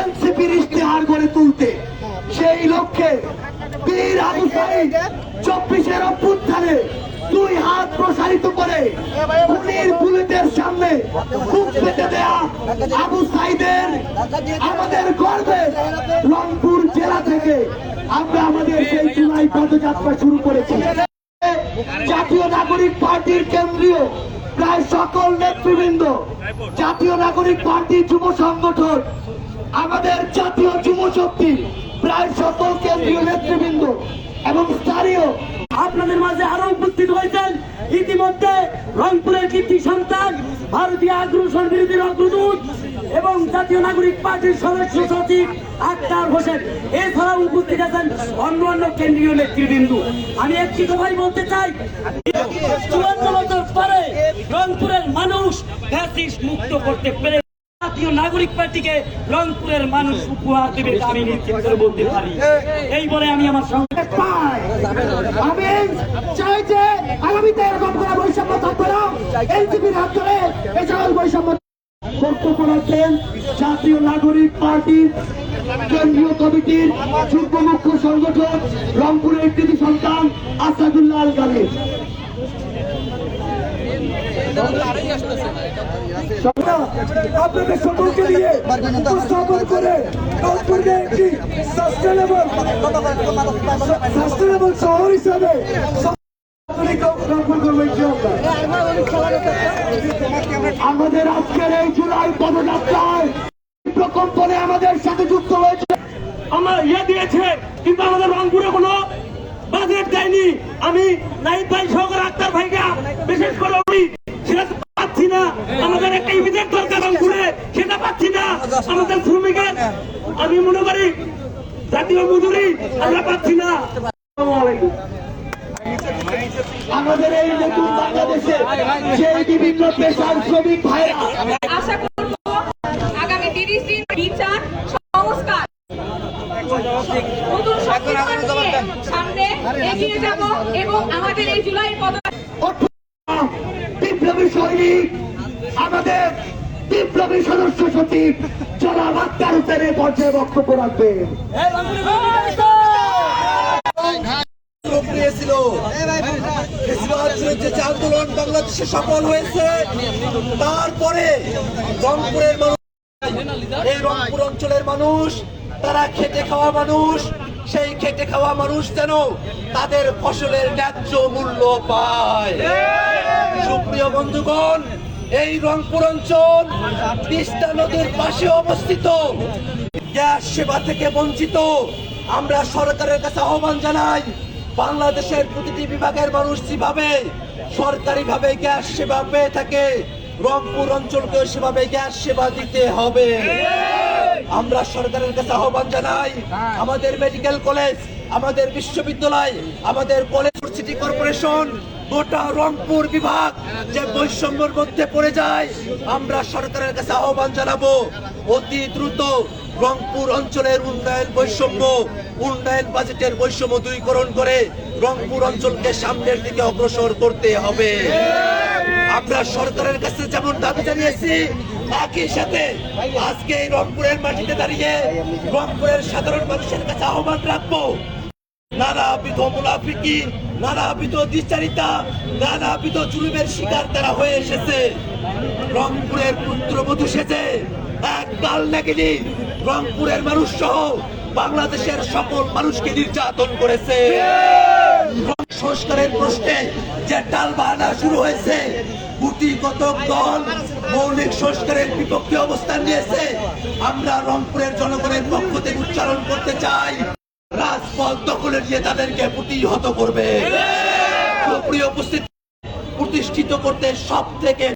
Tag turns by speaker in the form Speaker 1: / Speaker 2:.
Speaker 1: এনসিপির ইশতেহার গড়ে তুলতে। সেই লক্ষ্যে বীর আবু সাইদ চব্বিশের অভ্যুত্থানে দুই হাত প্রসারিত করে খুনির বুলেটের সামনে বুক পেতে দেয়া আবু সাইদের আমাদের গর্বের রংপুর জেলা থেকে আমরা আমাদের সেই জুলাই পদযাত্রা শুরু করেছি। জাতীয় নাগরিক পার্টির কেন্দ্রীয় প্রায় সকল নেতৃবৃন্দ, জাতীয় নাগরিক পার্টি যুব সংগঠন আমাদের জাতীয় যুব শক্তি প্রায় সকল কেন্দ্রীয় নেতৃবৃন্দ এবং স্থানীয়
Speaker 2: আপনাদের মাঝে আরও উপস্থিত হয়েছেন। ইতিমধ্যে রংপুরের কীর্তি সন্তান, ভারতীয় আগ্রাসন বিরোধীর অগ্রদূত এবং জাতীয় নাগরিক পার্টির সদস্য সচিব আক্তার হোসেন। এছাড়াও উপস্থিত আছেন অন্য অন্য কেন্দ্রীয় নেতৃবৃন্দ। আমি একটি কথাই বলতে চাই, চুয়ান্ন বছর পরে রংপুরের মানুষ মুক্ত করতে পেরে জাতীয় নাগরিক পার্টিকে রংপুরের মানুষ উপহার দেবে আমি নিশ্চিত করে বলতে পারি এই বলে আমি আমার সঙ্গে
Speaker 1: পায়। আমি চাই যে আগামীতে এরকম কোনো বৈষম্য থাকবে না এনসিপির হাত ধরে সকল বৈষম্য বক্তব্য রাখছেন জাতীয় নাগরিক পার্টির কেন্দ্রীয় কমিটির যুগ্ম মুখ্য সংগঠন রংপুরের কৃতি সন্তান আসাদুল্লাহ আল গালিব আপনাদের সকলকে নিয়ে উপস্থাপন করে একটি সাস্টেনেবল সাস্টেনেবল শহর হিসাবে আমাদের আজকের এই জুলাই পদযাত্রায় প্রকম্পনে আমাদের সাথে যুক্ত হয়েছে।
Speaker 2: আমার ইয়ে দিয়েছে, কিন্তু আমাদের রংপুরে কোনো বাজেট দেয়নি। আমি নাইট ভাই সহকার আক্তার ভাইকে বিশেষ করে আমাদের একটা ইমিডিয়েট দরকার রংপুরে সেটা পাচ্ছি না। আমাদের শ্রমিকের আমি মনে করি জাতীয় মজুরি আমরা পাচ্ছি না।
Speaker 1: আমাদের এই নতুন বাংলাদেশে সেই বিভিন্ন পেশার শ্রমিক ভাইরা।
Speaker 3: আশা করব আগামী তিরিশ দিন বিচার সংস্কার। নতুন নিয়ে সামনে এগিয়ে যাব এবং আমাদের এই জুলাই পদ
Speaker 1: বিপ্লবী সৈনিক আমাদের বিপ্লবী সদস্য সচিব জনাব আক্তার হোসেনের পর্যায়ে বক্তব্য রাখবেন।
Speaker 4: আন্দোলন সফল হয়েছে তারপরে রংপুরের মানুষ, এই রংপুর অঞ্চলের মানুষ, তারা খেটে খাওয়া মানুষ, সেই খেটে খাওয়া মানুষ তাদের ফসলের ন্যায্য মূল্য পায়। সুপ্রিয় বন্ধুগণ এই রংপুর অঞ্চল তিস্তা নদীর পাশে অবস্থিত। গ্যাস সেবা থেকে বঞ্চিত। আমরা সরকারের কাছে আহ্বান জানাই, বাংলাদেশের প্রতিটি বিভাগের মানুষ যেভাবে সরকারিভাবে গ্যাস সেবা পেয়ে থাকে, রংপুর অঞ্চলকে সেভাবে গ্যাস সেবা দিতে হবে। আমরা সরকারের কাছে আহ্বান জানাই, আমাদের মেডিকেল কলেজ আমাদের বিশ্ববিদ্যালয়, আমাদের কলেজ সিটি কর্পোরেশন গোটা রংপুর বিভাগ যে বৈষম্যের মধ্যে পড়ে যায়, আমরা সরকারের কাছে আহ্বান জানাব, অতি দ্রুত রংপুর অঞ্চলের উন্নয়ন বৈষম্য, উন্নয়ন বাজেটের বৈষম্য দূরীকরণ করে রংপুর অঞ্চলকে সামনের দিকে অগ্রসর করতে হবে। আমরা সরকারের কাছে যেমন দাবি জানিয়েছি, একই সাথে আজকে এই রংপুরের মাটিতে দাঁড়িয়ে রংপুরের সাধারণ মানুষের কাছে আহ্বান রাখব নানাবিধ মুনাফিকি, নানাবিধ দ্বিচারিতা, নানাবিধ জুলুমের শিকার তারা হয়ে এসেছে। রংপুরের পুত্রবধূ সেজে এক কাল নাগিনী। রংপুরের মানুষ সহ বাংলাদেশের সকল মানুষকে নির্যাতন করেছে। সংস্কারের প্রশ্নে যে টাল বাহানা শুরু হয়েছে গুটিগত দল মৌলিক সংস্কারের বিপক্ষে অবস্থান নিয়েছে, আমরা রংপুরের জনগণের পক্ষ থেকে উচ্চারণ করতে চাই। রাজপথ দখলে নিয়ে তাদেরকে প্রতিহত করবে। প্রিয় উপস্থিত প্রতিষ্ঠিত করতে সব থেকে